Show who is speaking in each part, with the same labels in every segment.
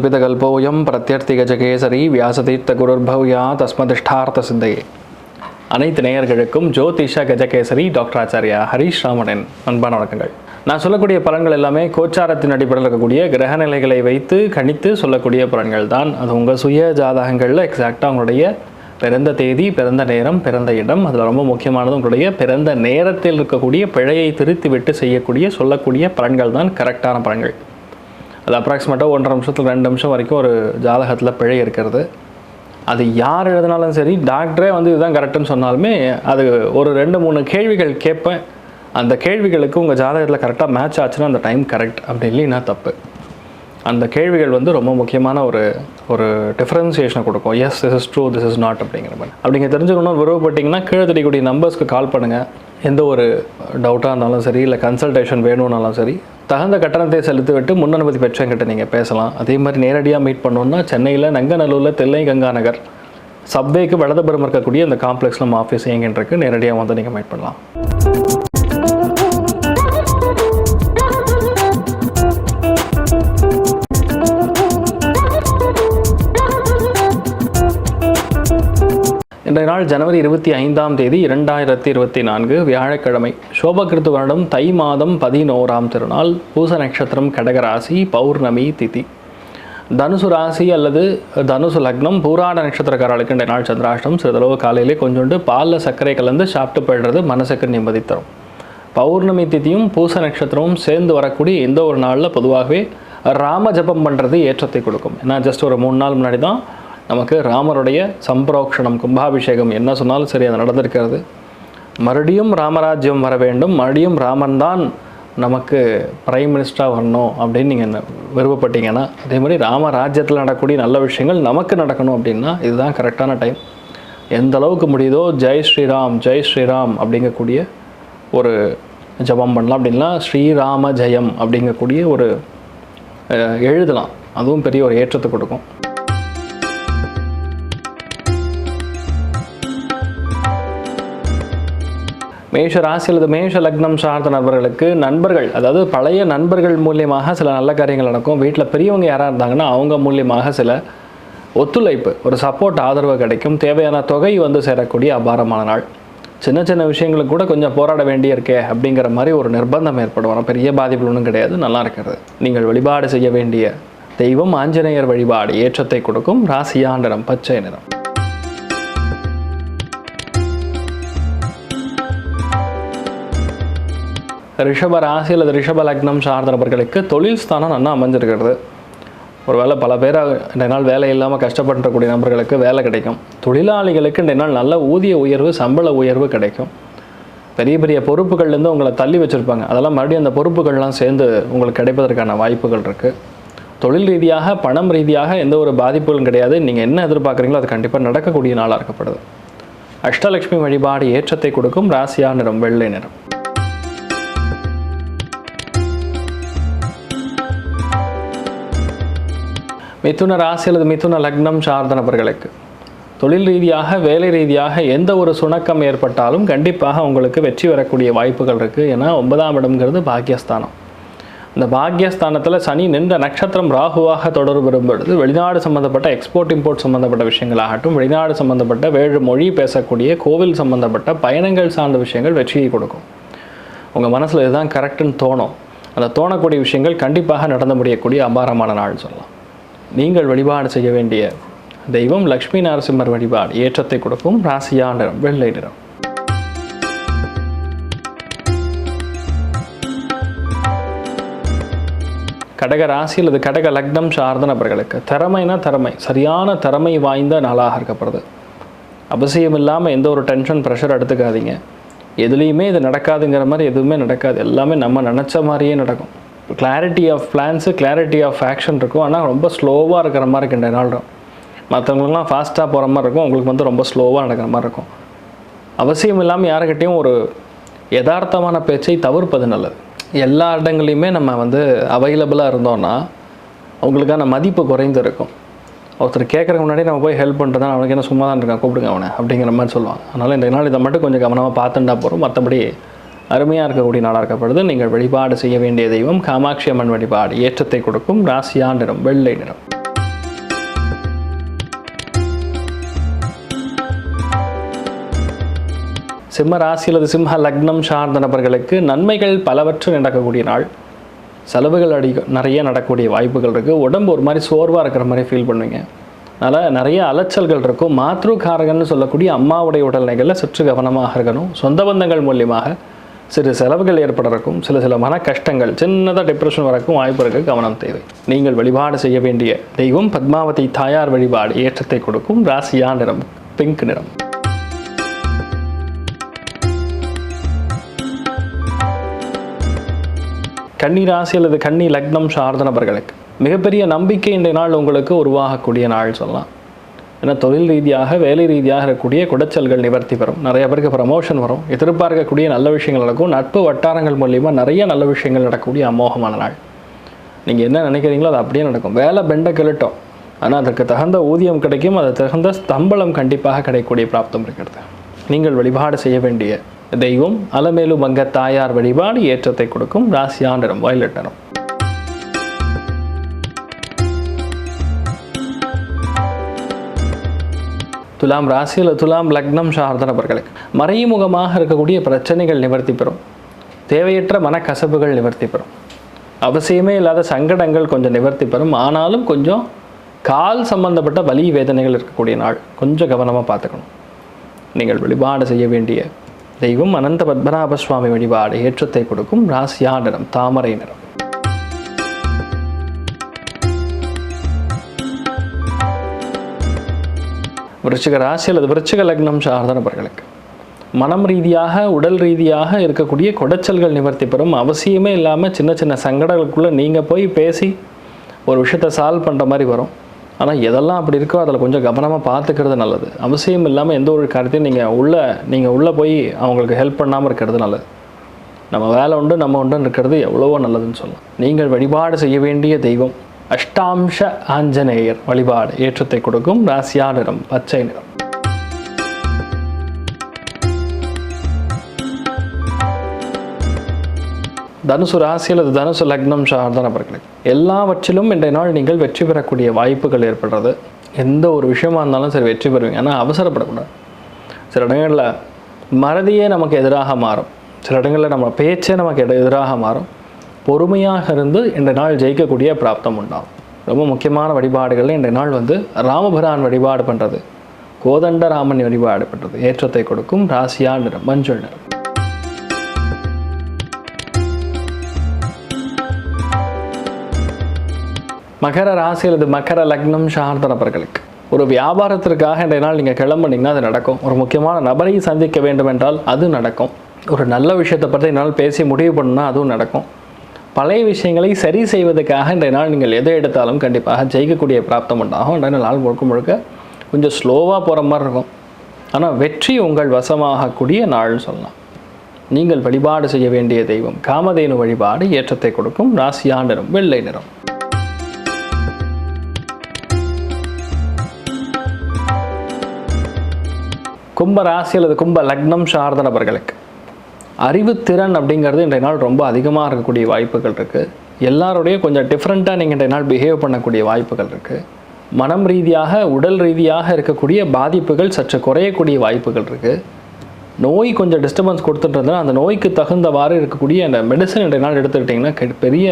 Speaker 1: கல்பிதகல்போயம் பிரத்யர்த்தி கஜகேசரி வியாசதீர்த்த குருர்பவ்யா தஸ்மதிஷ்டார்த்த சிந்தையே அனைத்து நேயர்களுக்கும் ஜோதிஷ கஜகேசரி டாக்டர் ஆச்சாரியா ஹரீஷ் ராமனின் அன்பான வணக்கங்கள். நான் சொல்லக்கூடிய பலன்கள் எல்லாமே கோச்சாரத்தின் அடிப்படையில் இருக்கக்கூடிய கிரகநிலைகளை வைத்து கணித்து சொல்லக்கூடிய பலன்கள் தான். அது உங்கள் சுய ஜாதகங்களில் எக்ஸாக்டாக உங்களுடைய பிறந்த தேதி பிறந்த நேரம் பிறந்த இடம் அதில் ரொம்ப முக்கியமானது உங்களுடைய பிறந்த நேரத்தில் இருக்கக்கூடிய பிழையை திருத்தி விட்டு செய்யக்கூடிய சொல்லக்கூடிய பலன்கள் தான் கரெக்டான பலன்கள். அது அப்ராக்சிமேட்டாக ஒன்றரை நிமிஷத்தில் ரெண்டு நிமிஷம் வரைக்கும் ஒரு ஜாதகத்தில் பிழை இருக்கிறது. அது யார் எழுதினாலும் சரி டாக்டரே வந்து இதுதான் கரெக்டுன்னு சொன்னாலுமே அது ஒரு ரெண்டு மூணு கேள்விகள் கேட்பேன். அந்த கேள்விகளுக்கு உங்கள் ஜாதகத்தில் கரெக்டாக மேட்ச் ஆச்சுன்னா அந்த டைம் கரெக்ட் அப்படி இல்லைன்னா தப்பு. அந்த கேள்விகள் வந்து ரொம்ப முக்கியமான ஒரு ஒரு டிஃப்ரென்சியேஷனை கொடுக்கும். Yes this is true this is not அப்படிங்கிற மாதிரி. அப்படிங்க தெரிஞ்சுக்கணும்னு விருப்பப்பட்டீங்கன்னா கீழே தெரியக்கூடிய நம்பர்ஸ்க்கு கால் பண்ணுங்கள் எந்த ஒரு டவுட்டாக இருந்தாலும் சரி இல்லை கன்சல்டேஷன் வேணும்னாலும் சரி தகுந்த கட்டணத்தை செலுத்திவிட்டு முன் அனுமதி பெற்றவங்கிட்ட நீங்கள் பேசலாம். அதே மாதிரி நேரடியாக மீட் பண்ணோன்னா சென்னையில் நங்கநல்லூரில் தெல்லை கங்கா நகர் சப்வேக்கு வலதுபுறம் இருக்கக்கூடிய அந்த காம்ப்ளெக்ஸில் நம்ம ஆஃபீஸ் எங்கிட்டு நேரடியாக வந்து நீங்கள் மீட் பண்ணலாம். இன்றைய நாள் ஜனவரி இருபத்தி ஐந்தாம் தேதி இரண்டாயிரத்தி இருபத்தி நான்கு வியாழக்கிழமை. சோபகிருத்து வருடம் தை மாதம் பதினோராம் திருநாள் பூச நட்சத்திரம் கடகராசி பௌர்ணமி திதி. தனுசு ராசி அல்லது தனுசு லக்னம் பூராட நட்சத்திரக்காரர்களுக்கு இன்றைய நாள் சந்திராஷ்டம். சிறிதளவு காலையிலே கொஞ்சோண்டு பாலில் சர்க்கரை கலந்து சாப்பிட்டு போயிடுறது மனசுக்கு நிம்மதி தரும். பௌர்ணமி திதியும் பூச நட்சத்திரமும் சேர்ந்து வரக்கூடிய எந்த ஒரு நாளில் பொதுவாகவே ராம ஜபம் பண்ணுறது ஏற்றத்தை கொடுக்கும். ஏன்னா ஜஸ்ட் ஒரு மூணு நாள் முன்னாடி தான் நமக்கு ராமருடைய சம்பிரோக்ஷணம் கும்பாபிஷேகம் என்ன சொன்னாலும் சரி அது நடந்திருக்கிறது. மறுபடியும் ராமராஜ்யம் வர வேண்டும். மறுபடியும் ராமன் தான் நமக்கு பிரைம் மினிஸ்டராக வரணும் அப்படின்னு நீங்கள் விருப்பப்பட்டீங்கன்னா அதே மாதிரி ராமராஜ்யத்தில் நடக்கக்கூடிய நல்ல விஷயங்கள் நமக்கு நடக்கணும் அப்படின்னா இதுதான் கரெக்டான டைம் எந்த அளவுக்கு முடியுதோ ஜெய் ஸ்ரீராம் ஜெய் ஸ்ரீராம் அப்படிங்கக்கூடிய ஒரு ஜபம் பண்ணலாம் அப்படின்னா ஸ்ரீராம ஜெயம் அப்படிங்கக்கூடிய ஒரு எழுதலாம். அதுவும் பெரிய ஒரு ஏற்றத்தை கொடுக்கும். மேஷ ராசி அல்லது மேஷ லக்னம் சார்ந்த நண்பர்களுக்கு நண்பர்கள் அதாவது பழைய நண்பர்கள் மூலியமாக சில நல்ல காரியங்கள் நடக்கும். வீட்டில் பெரியவங்க யாராக இருந்தாங்கன்னா அவங்க மூலியமாக சில ஒத்துழைப்பு ஒரு சப்போர்ட் ஆதரவு கிடைக்கும். தேவையான தொகை வந்து சேரக்கூடிய அபாரமான நாள். சின்ன சின்ன விஷயங்களுக்கு கூட கொஞ்சம் போராட வேண்டியிருக்கே அப்படிங்கிற மாதிரி ஒரு நிர்பந்தம் ஏற்படும். ஆனால் பெரிய பாதிப்புகள் ஒன்றும் கிடையாது நல்லா இருக்கிறது. நீங்கள் வழிபாடு செய்ய வேண்டிய தெய்வம் ஆஞ்சநேயர் வழிபாடு ஏற்றத்தை கொடுக்கும். ராசியா நிறம் பச்சை நிறம். ரிஷப ராசி அல்லது ரிஷப லக்னம் சார்ந்த நபர்களுக்கு தொழில் ஸ்தானம் நல்லா அமைஞ்சிருக்கிறது. ஒருவேளை பல பேர் இந்த நாள் வேலை இல்லாமல் கஷ்டப்படக்கூடிய நபர்களுக்கு வேலை கிடைக்கும். தொழிலாளிகளுக்கு இந்த நாள் நல்ல ஊதிய உயர்வு சம்பள உயர்வு கிடைக்கும். பெரிய பெரிய பொறுப்புகள்லேருந்து உங்களை தள்ளி வச்சுருப்பாங்க. அதெல்லாம் மறுபடியும் அந்த பொறுப்புகள்லாம் சேர்ந்து உங்களுக்கு கிடைப்பதற்கான வாய்ப்புகள் இருக்குது தொழில் ரீதியாக பணம் ரீதியாக எந்த ஒரு பாதிப்புகளும் கிடையாது. நீங்கள் என்ன எதிர்பார்க்குறீங்களோ அது கண்டிப்பாக நடக்கக்கூடிய நாளாக இருக்கப்படுது. அஷ்டலட்சுமி வழிபாடு ஏற்றத்தை கொடுக்கும். ராசியா நிறம் வெள்ளை நிறம். மிதுன ராசி அல்லது மிதுன லக்னம் சார்ந்த நபர்களுக்கு தொழில் ரீதியாக வேலை ரீதியாக எந்த ஒரு சுணக்கம் ஏற்பட்டாலும் கண்டிப்பாக உங்களுக்கு வெற்றி வரக்கூடிய வாய்ப்புகள் இருக்குது ஏன்னா ஒன்பதாம் இடம்ங்கிறது பாக்கியஸ்தானம். இந்த பாக்கியஸ்தானத்தில் சனி நின்ற நட்சத்திரம் ராகுவாக தொடர்பு வரும்பொழுது வெளிநாடு சம்மந்தப்பட்ட எக்ஸ்போர்ட் இம்போர்ட் சம்மந்தப்பட்ட விஷயங்களாகட்டும் வெளிநாடு சம்மந்தப்பட்ட வேறு மொழி பேசக்கூடிய கோவில் சம்மந்தப்பட்ட பயணங்கள் சார்ந்த விஷயங்கள் வெற்றியை கொடுக்கும். உங்கள் மனசில் இதுதான் கரெக்டுன்னு தோணும். அந்த தோணக்கூடிய விஷயங்கள் கண்டிப்பாக நடந்து முடியக்கூடிய அபாரமான நாள் சொல்லலாம். நீங்கள் வழிபாடு செய்ய வேண்டிய தெய்வம் லக்ஷ்மி நரசிம்மர் வழிபாடு. ஏற்றத்தை கொடுக்கும் ராசியா நிறம் வெள்ளை நிறம். கடக ராசி அல்லது கடக லக்னம் சார்ந்த நபர்களுக்கு திறமைனா திறமை சரியான திறமை வாய்ந்த நாளாக இருக்கப்படுது. அவசியம் இல்லாமல் எந்த ஒரு டென்ஷன் ப்ரெஷர் எடுத்துக்காதீங்க. எதுலேயுமே இது நடக்காதுங்கிற மாதிரி எதுவுமே நடக்காது. எல்லாமே நம்ம நினச்ச மாதிரியே நடக்கும். Clarity of plans clarity of action இருக்கும். ஆனால் ரொம்ப ஸ்லோவாக இருக்கிற மாதிரி இருக்கு டெனால்டோ நாள் மற்றவங்களுக்குலாம் ஃபாஸ்ட்டாக போகிற மாதிரி இருக்கும். உங்களுக்கு வந்து ரொம்ப ஸ்லோவாக நடக்கிற மாதிரி இருக்கும். அவசியம் இல்லாமல் யாருக்கிட்டேயும் ஒரு யதார்த்தமான பேச்சை தவிர்ப்பது நல்லது. எல்லா இடங்களையுமே நம்ம வந்து அவைலபிளாக இருந்தோம்னா அவங்களுக்கான மதிப்பு குறைந்து இருக்கும். ஒருத்தர் கேட்குறதுக்கு முன்னாடி நம்ம போய் ஹெல்ப் பண்ணுறது தான் அவனுக்கு என்ன சும்மா தான் இருக்கான் கூப்பிடுங்க அவனை அப்படிங்கிற மாதிரி சொல்லுவான் அதனால் இந்த நாள் இதை மட்டும் கொஞ்சம் கவனமாக பார்த்துட்டா போகிறோம் மற்றபடி அருமையாக இருக்கக்கூடிய நாளாக இருக்கப்படுது. நீங்கள் வழிபாடு செய்ய வேண்டிய தெய்வம் காமாட்சி அம்மன் வழிபாடு. ஏற்றத்தை கொடுக்கும் ராசியா நிறம் வெள்ளை நிறம். சிம்ம ராசி அல்லது சிம்ம லக்னம் சார்ந்த நபர்களுக்கு நன்மைகள் பலவற்று நடக்கக்கூடிய நாள். செலவுகள் அடி நிறைய நடக்கக்கூடிய வாய்ப்புகள் இருக்குது உடம்பு ஒரு மாதிரி சோர்வாக இருக்கிற மாதிரி ஃபீல் பண்ணுவீங்க. அதனால் நிறைய அலைச்சல்கள் இருக்கும். மாத்ரு காரகன்னு சொல்லக்கூடிய அம்மாவுடைய உடல்நிலைகளில் சற்று கவனமாக இருக்கணும். சொந்த பந்தங்கள் மூலியமாக சிறு செலவுகள் ஏற்படுறக்கும் சில சில மன கஷ்டங்கள் சின்னதாக டிப்ரெஷன் வரக்கும் வாய்ப்பு கவனம் தேவை. நீங்கள் வழிபாடு செய்ய வேண்டிய தெய்வம் பத்மாவதி தாயார் வழிபாடு ஏற்றத்தை கொடுக்கும் ராசியா நிறம் பிங்க் நிறம். கன்னி ராசி அல்லது கன்னி லக்னம் சார்ந்த நபர்களுக்கு மிகப்பெரிய நம்பிக்கை இன்றைய நாள் உங்களுக்கு உருவாகக்கூடிய நாள் சொல்லலாம். ஏன்னா தொழில் ரீதியாக வேலை ரீதியாக இருக்கக்கூடிய குடைச்சல்கள் நிவர்த்தி பெறும். நிறைய பேருக்கு ப்ரமோஷன் வரும். எதிர்பார்க்கக்கூடிய நல்ல விஷயங்கள் நடக்கும். நட்பு வட்டாரங்கள் மூலியமாக நிறைய நல்ல விஷயங்கள் நடக்கக்கூடிய அமோகமான நாள். நீங்கள் என்ன நினைக்கிறீங்களோ அது அப்படியே நடக்கும். வேலை பெண்டை கிளட்டும் ஆனால் அதற்கு தகுந்த ஊதியம் கிடைக்கும். அது தகுந்த ஸ்தம்பளம் கண்டிப்பாக கிடைக்கக்கூடிய பிராப்தம் இருக்கிறது. நீங்கள் வழிபாடு செய்ய வேண்டிய தெய்வம் அலமேலு மங்க தாயார் வழிபாடு ஏற்றத்தை கொடுக்கும். ராசியா நிறம் துலாம் ராசியில் துலாம் லக்னம் சார்ந்த நபர்களுக்கு மறைமுகமாக இருக்கக்கூடிய பிரச்சனைகள் நிவர்த்தி பெறும். தேவையற்ற மனக்கசப்புகள் நிவர்த்தி பெறும். அவசியமே இல்லாத சங்கடங்கள் கொஞ்சம் நிவர்த்தி பெறும். ஆனாலும் கொஞ்சம் கால் சம்பந்தப்பட்ட வலி வேதனைகள் இருக்கக்கூடிய நாள் கொஞ்சம் கவனமாக பார்த்துக்கணும். நீங்கள் வழிபாடு செய்ய வேண்டிய தெய்வம் அனந்த பத்மநாப சுவாமி வழிபாடு ஏற்றத்தை கொடுக்கும் ராசியா நிறம் தாமரை நிறம். விருச்சிக ராசி அல்லது விருச்சிக லக்னம் சார்ந்த நபர்களுக்கு மனம் ரீதியாக உடல் ரீதியாக இருக்கக்கூடிய குடைச்சல்கள் நிவர்த்தி பெறும். அவசியமே இல்லாமல் சின்ன சின்ன சங்கடங்களுக்குள்ளே நீங்கள் போய் பேசி ஒரு விஷயத்தை சால்வ் பண்ணுற மாதிரி வரும். ஆனால் எதெல்லாம் அப்படி இருக்கோ அதில் கொஞ்சம் கவனமாக பார்த்துக்கிறது நல்லது. அவசியம் இல்லாமல் எந்த ஒரு காரியத்தையும் நீங்கள் உள்ளே நீங்கள் உள்ளே போய் அவங்களுக்கு ஹெல்ப் பண்ணாமல் இருக்கிறது நல்லது. நம்ம வேலை உண்டு நம்ம உண்டுன்னு இருக்கிறது எவ்வளவோ நல்லதுன்னு சொல்லலாம். நீங்கள் வழிபாடு செய்ய வேண்டிய தெய்வம். அஷ்டாம்ச ஆஞ்சநேயர் வழிபாடு ஏற்றத்தை கொடுக்கும் ராசியா நிறம் பச்சை நிறம். தனுசு ராசி அல்லது தனுசு லக்னம் சார்ந்த நபர்களுக்கு எல்லாவற்றிலும் இன்றைய நாள் நீங்கள் வெற்றி பெறக்கூடிய வாய்ப்புகள் ஏற்படுறது. எந்த ஒரு விஷயமா இருந்தாலும் சரி வெற்றி பெறுவீங்க. ஆனால் அவசரப்படக்கூடாது. சில இடங்களில் மறதியே நமக்கு எதிராக மாறும். சில இடங்களில் நம்ம பேச்சே நமக்கு எட- எதிராக மாறும். பொறுமையாக இருந்து இந்த நாள் ஜெயிக்கக்கூடிய பிராப்தம் உண்டாகும் ரொம்ப முக்கியமான வழிபாடுகளில் இந்த நாள் வந்து ராமபிரான் வழிபாடு பண்ணுறது கோதண்ட ராமன் வழிபாடு பண்ணுறது ஏற்றத்தை கொடுக்கும் ராசியா நிறம் மஞ்சள் நிறம். மகர ராசி அல்லது மகர லக்னம் சார்ந்த நபர்களுக்கு ஒரு வியாபாரத்திற்காக இன்றைய நாள் நீங்கள் கிளம்புனீங்கன்னா அது நடக்கும். ஒரு முக்கியமான நபரை சந்திக்க வேண்டும் என்றால் அது நடக்கும். ஒரு நல்ல விஷயத்தை பற்றி என்னால் பேசி முடிவு பண்ணுன்னா அதுவும் நடக்கும். பழைய விஷயங்களை சரி செய்வதற்காக இன்றைய நாள் நீங்கள் எதை எடுத்தாலும் கண்டிப்பாக ஜெயிக்கக்கூடிய பிராப்தம் உண்டாகும். இன்றைய நாள் முழுக்க முழுக்க கொஞ்சம் ஸ்லோவாக போகிற மாதிரி இருக்கும். ஆனால் வெற்றி உங்கள் வசமாகக்கூடிய நாள்னு சொல்லலாம். நீங்கள் வழிபாடு செய்ய வேண்டிய தெய்வம் காமதேனு வழிபாடு ஏற்றத்தை கொடுக்கும் ராசியா நிறம் வெள்ளை நிறம். கும்ப ராசி அல்லது கும்ப லக்னம் சார்ந்த நபர்களுக்கு அறிவுத்திறன் அப்படிங்கிறது இன்றைய நாள் ரொம்ப அதிகமாக இருக்கக்கூடிய வாய்ப்புகள் இருக்குது எல்லாரோடைய கொஞ்சம் டிஃப்ரெண்ட்டாக நீங்கள் இன்றைய நாள் பிஹேவ் பண்ணக்கூடிய வாய்ப்புகள் இருக்குது மனம் ரீதியாக உடல் ரீதியாக இருக்கக்கூடிய பாதிப்புகள் சற்று குறையக்கூடிய வாய்ப்புகள் இருக்குது நோய் கொஞ்சம் டிஸ்டர்பன்ஸ் கொடுத்துட்டு அந்த நோய்க்கு தகுந்தவாறு இருக்கக்கூடிய அந்த மெடிசன் இன்றைய நாள் எடுத்துக்கிட்டிங்கன்னா பெரிய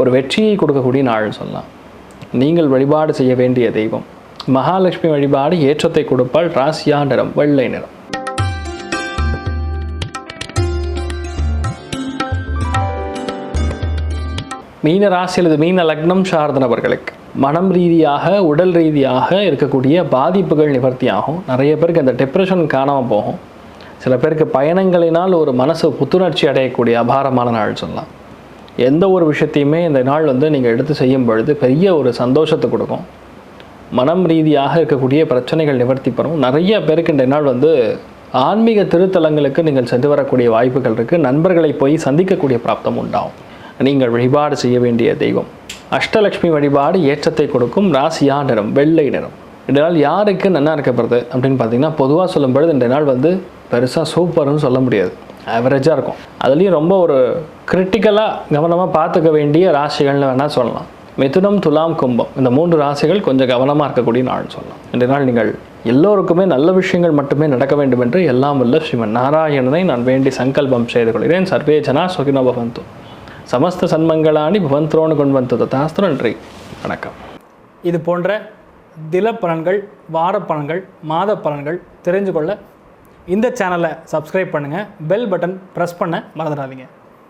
Speaker 1: ஒரு வெற்றியை கொடுக்கக்கூடிய நாள்னு சொல்லலாம். நீங்கள் வழிபாடு செய்ய வேண்டிய தெய்வம். மகாலட்சுமி வழிபாடு ஏற்றத்தை கொடுப்பால் ராசியா நிறம் வெள்ளை நிறம். மீன ராசி அல்லது மீன லக்னம் சார்ந்த நபர்களுக்கு மனம் ரீதியாக உடல் ரீதியாக இருக்கக்கூடிய பாதிப்புகள் நிவர்த்தியாகும். நிறைய பேருக்கு அந்த டிப்ரெஷன் காணாமல் போகும். சில பேருக்கு பயணங்களினால் ஒரு மனசு புத்துணர்ச்சி அடையக்கூடிய அபாரமான நாள் சொல்லலாம். எந்த ஒரு விஷயத்தையுமே இந்த நாள் வந்து நீங்கள் எடுத்து செய்யும் பொழுது பெரிய ஒரு சந்தோஷத்தை கொடுக்கும். மனம் ரீதியாக இருக்கக்கூடிய பிரச்சனைகள் நிவர்த்தி பெறும். நிறைய பேருக்கு இந்த நாள் வந்து ஆன்மீக திருத்தலங்களுக்கு நீங்கள் சென்று வரக்கூடிய வாய்ப்புகள் இருக்குது நண்பர்களை போய் சந்திக்கக்கூடிய பிராப்தம் உண்டாகும். நீங்கள் வழிபாடு செய்ய வேண்டிய தெய்வம். அஷ்டலக்ஷ்மி வழிபாடு ஏற்றத்தை கொடுக்கும் ராசியா நிறம் வெள்ளை நிறம். இந்த நாள் யாருக்கு நல்லா இருக்கப்படுது அப்படின்னு பார்த்தீங்கன்னா பொதுவாக சொல்லும் பொழுது இந்த நாள் வந்து பெருசாக சூப்பர்னு சொல்ல முடியாது. ஆவரேஜாக இருக்கும். அதுலேயும் ரொம்ப ஒரு கிரிட்டிக்கலாக கவனமாக பார்த்துக்க வேண்டிய ராசிகள்னு வேணால் சொல்லலாம். மிதுனம் துலாம் கும்பம். இந்த மூன்று ராசிகள் கொஞ்சம் கவனமாக இருக்கக்கூடிய நாள்னு சொல்லலாம். இந்த நாள் நீங்கள் எல்லோருக்குமே நல்ல விஷயங்கள் மட்டுமே நடக்க வேண்டும் என்று எல்லாம் உள்ள ஸ்ரீமன் நாராயணனை நான் வேண்டி சங்கல்பம் செய்து கொள்கிறேன். சர்வே ஜனா சமஸ்த சன்மங்களானி பவந்தோன்னு கொண்டு வந்தது ததாஸ்திரம் நன்றி. வணக்கம்.
Speaker 2: இது போன்ற தில பலன்கள் வார பலன்கள் மாத பலன்கள் தெரிஞ்சு கொள்ள இந்த சேனலை சப்ஸ்கிரைப் பண்ணுங்கள் பெல் பட்டன் ப்ரெஸ் பண்ண மறந்துடாதீங்க.